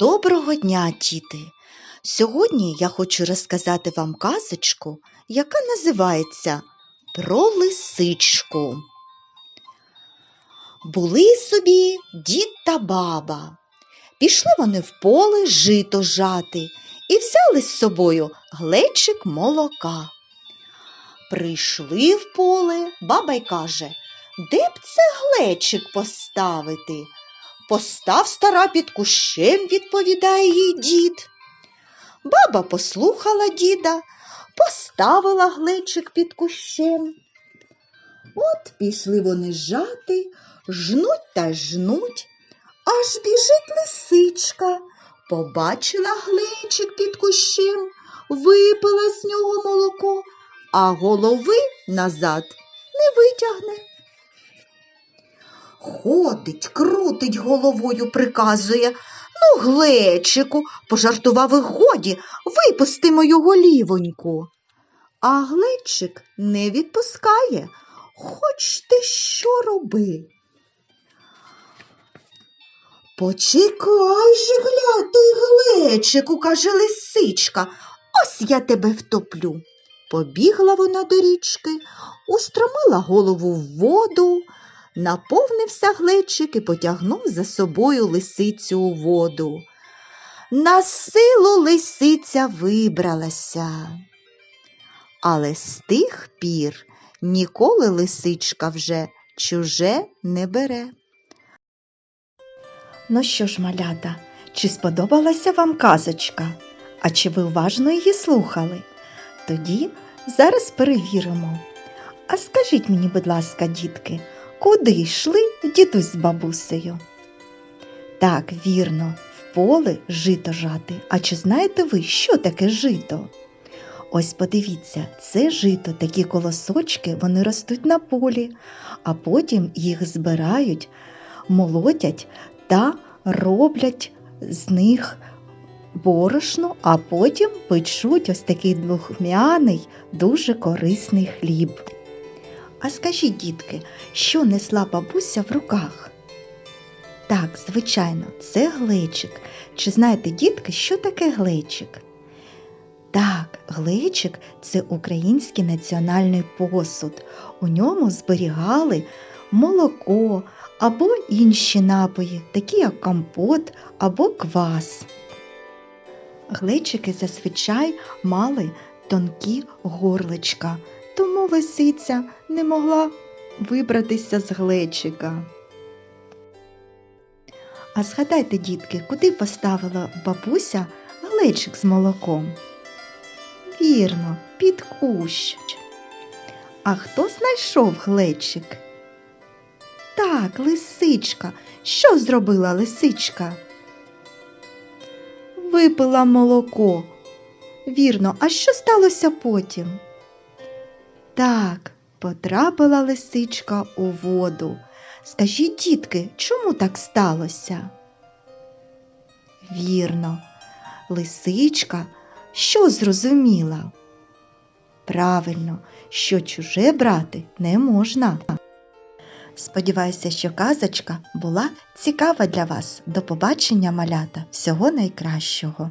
Доброго дня, діти! Сьогодні я хочу розказати вам казочку, яка називається Про лисичку. Були собі дід та баба. Пішли вони в поле жито жати і взяли з собою глечик молока. Прийшли в поле, баба й каже, де б це глечик поставити? Постав стара під кущем, відповідає їй дід. Баба послухала діда, поставила глечик під кущем. От пішли вони жати, жнуть та жнуть, аж біжить лисичка, побачила глечик під кущем, випила з нього молоко, а голови назад не витягне. Ходить, крутить головою, приказує. Ну, глечику, пожартував і годі, випусти мою голівоньку. А глечик не відпускає, хоч ти що роби. Почекай же, глятий глечику, каже лисичка, ось я тебе втоплю. Побігла вона до річки, устромила голову в воду, наповнився глечик і потягнув за собою лисицю у воду. На силу лисиця вибралася. Але з тих пір ніколи лисичка вже чуже не бере. Ну що ж, малята, чи сподобалася вам казочка? А чи ви уважно її слухали? Тоді зараз перевіримо. А скажіть мені, будь ласка, дітки, куди йшли дідусь з бабусею? Так, вірно, в поле жито жати. А чи знаєте ви, що таке жито? Ось подивіться, це жито, такі колосочки, вони ростуть на полі, а потім їх збирають, молотять та роблять з них борошно, а потім печуть ось такий духмяний, дуже корисний хліб. А скажіть, дітки, що несла бабуся в руках? Так, звичайно, це глечик. Чи знаєте, дітки, що таке глечик? Так, глечик це український національний посуд. У ньому зберігали молоко або інші напої, такі як компот або квас. Глечики зазвичай мали тонкі горличка, тому лисиця не могла вибратися з глечика. А згадайте, дітки, куди поставила бабуся глечик з молоком? Вірно, під кущ. А хто знайшов глечик? Так, лисичка. Що зробила лисичка? Випила молоко. Вірно, а що сталося потім? Так, потрапила лисичка у воду. Скажіть, дітки, чому так сталося? Вірно, лисичка що зрозуміла? Правильно, що чуже брати не можна. Сподіваюся, що казочка була цікава для вас. До побачення, малята, всього найкращого.